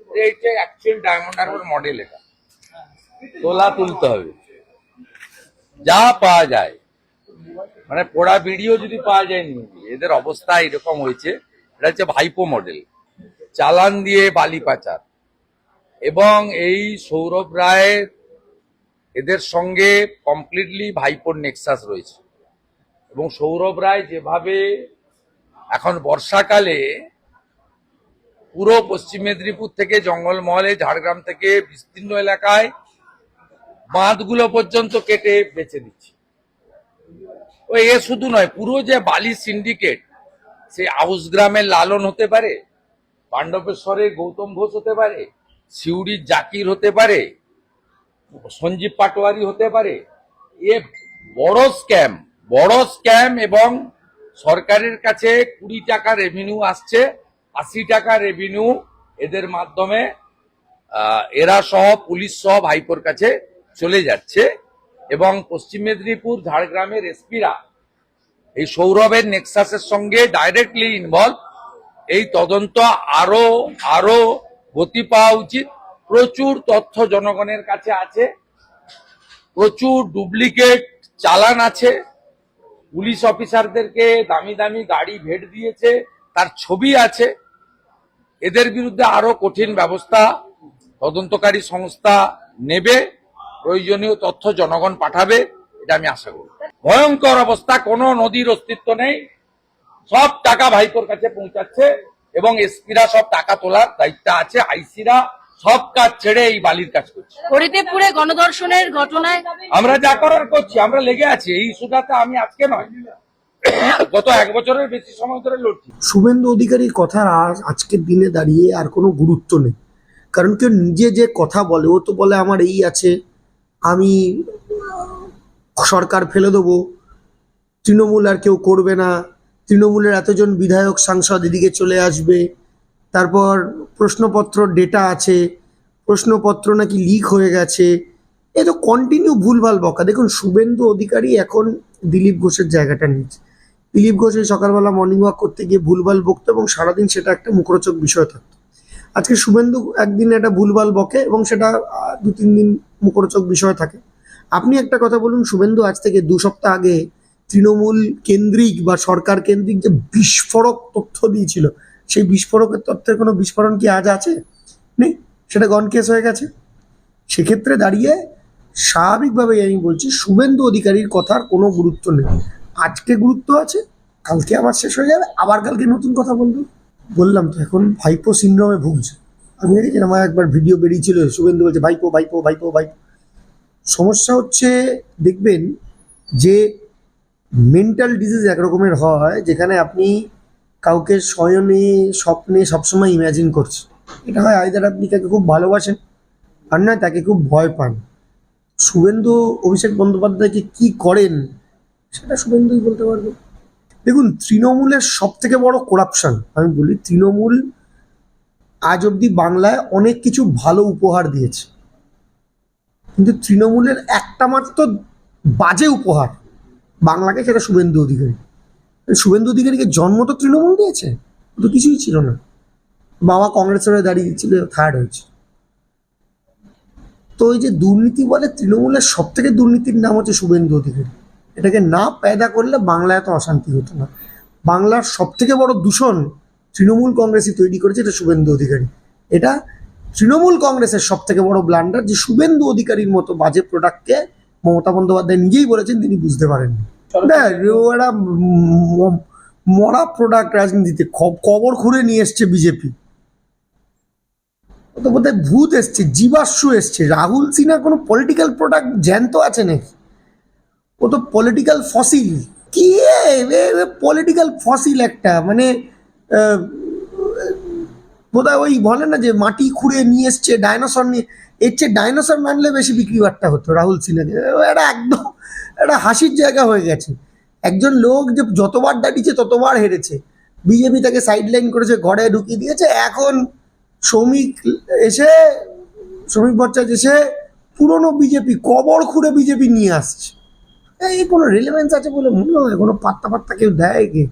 এইটা actual diamond Harbour model এটা। তোলা তুলতে হবে। যা পাওয়া যায়। মানে পোড়া ভিডিও যদি পাওয়া যায়নি এদের অবস্থা এরকম হয়েছে। এটা হচ্ছে ভাইপো মডেল চালান দিয়ে বালি পাচার। এবং এই সৌরভ রায়ের এদের সঙ্গে কমপ্লিটলি ভাইপোর নেক্সাস রয়েছে। এবং সৌরভ রায় যেভাবে এখন বর্ষাকালে পুরো পশ্চিম মেদিনীপুর থেকে জঙ্গলমহলে, ঝাড়গ্রাম থেকে বিস্তীর্ণ এলাকায় বাঁধগুলো পর্যন্ত কেটে বেচে দিচ্ছে। ও এ শুধু নয়, পুরো যে বালি সিন্ডিকেট সে আউস গ্রামের লালন হতে পারে, পাণ্ডবেশ্বরের গৌতম ঘোষ হতে পারে সিউড়ির জাকির হতে পারে, সঞ্জীব পাটোয়ারি হতে পারে, এ বড় স্ক্যাম বড় স্ক্যাম এবং সরকারের কাছে কুড়ি টাকা রেভিনিউ আসছে। আশি টাকা রেভিনিউ এদের মাধ্যমে এরা সহ, পুলিশ সহ ভাইপোর কাছে চলে যাচ্ছে। এবং পশ্চিম মেদিনীপুর, ঝাড়গ্রামের এসপিরা এই সৌরভের নেক্সাসের সঙ্গে ডাইরেক্টলি ইনভলভ এই তদন্ত আরও আরও গতি পাওয়া উচিত। প্রচুর তথ্য জনগণের কাছে আছে। প্রচুর ডুপ্লিকেট চালান আছে। পুলিশ অফিসারদেরকে দামি দামি গাড়ি ভেট দিয়েছে। তার ছবি আছে। এদের বিরুদ্ধে আরও কঠিন ব্যবস্থা তদন্তকারী সংস্থা নেবে প্রয়োজনীয় তথ্য জনগণ পাঠাবে এটা আমি আশা করি। ভয়ঙ্কর অবস্থা কোনো নদীর অস্তিত্ব নেই। সব টাকা ভাইপোর কাছে পৌঁছাচ্ছে এবং এসপিরা সব টাকা তোলার দায়িত্ব আছে আইসিরা সব কাজ ছেড়ে এই বালির কাজ করছে। হরিদেবপুরে গণধর্ষণের ঘটনায় আমরা যা করার করছি আমরা লেগে আছি এই ইস্যুটাতে আমি আজকে নয়। গত এক বছরের বেশি সময় ধরে লড়ছি। শুভেন্দু অধিকারীর কথার আজকের দিনে দাঁড়িয়ে আর কোনো গুরুত্ব নেই। কারণ কেউ নিজে যে কথা বলে, ও তো বলে আমার এই আছে, আমি সরকার ফেলে দেবো, তৃণমূল আর কেউ করবে না, তৃণমূলের এতজন বিধায়ক সাংসদ এদিকে চলে আসবে, তারপর প্রশ্নপত্র ডেটা আছে, প্রশ্নপত্র নাকি লিক হয়ে গেছে, এ তো কন্টিনিউ ভুলভাল বকা। দেখুন, শুভেন্দু অধিকারী এখন দিলীপ ঘোষের জায়গাটা নিয়েছে। দিলীপ ঘোষ এই সকালবেলা মর্নিং ওয়াক করতে গিয়ে ভুলভাল বকতো এবং সারাদিন সেটা একটা মুখরোচক বিষয় থাকতো। আজকে শুভেন্দু একদিন একটা ভুলভাল বকে এবং সেটা দু, তিন দিন মুখরোচক বিষয় থাকে। আপনি একটা কথা বলুন, শুভেন্দু আজ থেকে দু সপ্তাহ আগে তৃণমূল কেন্দ্রিক বা সরকার কেন্দ্রিক যে বিস্ফোরক তথ্য দিয়েছিল, সেই বিস্ফোরকের তথ্যের কোনো বিস্ফোরণ কি আজ আছে? নেই। সেটা গন কেস হয়ে গেছে। সেক্ষেত্রে দাঁড়িয়ে স্বাভাবিকভাবেই আমি বলছি, শুভেন্দু অধিকারীর কথার কোনো গুরুত্ব নেই। আজকে গুরুত্ব আছে, কালকে আবার শেষ হয়ে যাবে, আবার কালকে নতুন কথা বলব। বললাম তো, এখন ভাইপো সিন্ড্রোমে ভুগছে। আমি দেখেছি আমার একবার ভিডিও বেরিয়েছিল, শুভেন্দু বলছে, ভাইপো ভাইপো ভাইপো ভাইপো। সমস্যা হচ্ছে, দেখবেন যে মেন্টাল ডিজিজ একরকমের হয়, যেখানে আপনি কাউকে শয়নে স্বপ্নে সবসময় ইমাজিন করছেন। এটা হয় আইদার আপনি তাকে খুব ভালোবাসেন, আর নয় তাকে খুব ভয় পান। শুভেন্দু অভিষেক বন্দ্যোপাধ্যায়কে কি করেন সেটা শুভেন্দুই বলতে পারবে। দেখুন, তৃণমূলের সব থেকে বড় করাপশন আমি বলি তৃণমূল আজ অবধি বাংলায় অনেক কিছু ভালো উপহার দিয়েছে। কিন্তু তৃণমূলের একটা মাত্র বাজে উপহার বাংলাকে সেটা শুভেন্দু অধিকারী। শুভেন্দু অধিকারীকে জন্ম তো তৃণমূল দিয়েছে তো কিছুই ছিল না। বাবা কংগ্রেসের হয়ে দাঁড়িয়েছিল থার্ড হয়েছে। তো ওই যে দুর্নীতি বলে তৃণমূলের সব থেকে দুর্নীতির নাম হচ্ছে শুভেন্দু অধিকারী। এটাকে না পেদা করলে বাংলায় এত অশান্তি হতো না। বাংলার সব থেকে বড় দূষণ তৃণমূল কংগ্রেসই তৈরি করেছে, এটা শুভেন্দু অধিকারী। এটা তৃণমূল কংগ্রেসের সব থেকে বড় ব্লান্ডার যে শুভেন্দু অধিকারীর মতো বাজে প্রোডাক্টকে মমতা বন্দ্যোপাধ্যায় নিজেই বলেছেন, তিনি বুঝতে পারেননি। একটা মরা প্রোডাক্ট রাজনীতিতে কবর খুঁড়ে নিয়ে এসছে বিজেপি বোধহয় ভূত এসছে, জীবাশ্ম এসছে। রাহুল সিনহা কোনো পলিটিক্যাল প্রোডাক্ট জ্যান্ত আছে নাকি? ও তো পলিটিক্যাল ফসিল কি পলিটিক্যাল ফসিল একটা মানে বোধহয় ওই বলে না যে মাটি খুঁড়ে নিয়ে এসছে ডাইনোসর নিয়ে, এর চেয়ে ডাইনোসর মানলে বেশি বিক্রি বাট্টা হতো রাহুল সিনহাকে এটা একদম, একটা হাসির জায়গা হয়ে গেছে। একজন লোক যে যতবার দাঁড়িয়েছে ততবার হেরেছে। বিজেপি তাকে সাইড লাইন করেছে, ঘরে ঢুকিয়ে দিয়েছে। এখন শ্রমিক এসে, শ্রমিক ভট্টাচার্য এসে পুরনো বিজেপি, কবর খুঁড়ে বিজেপি নিয়ে আসছে। এই কোনো রিলেভেন্স আছে বলে মনে হয়? কোনো পাত্তা পাত্তা কেউ দেয় কি?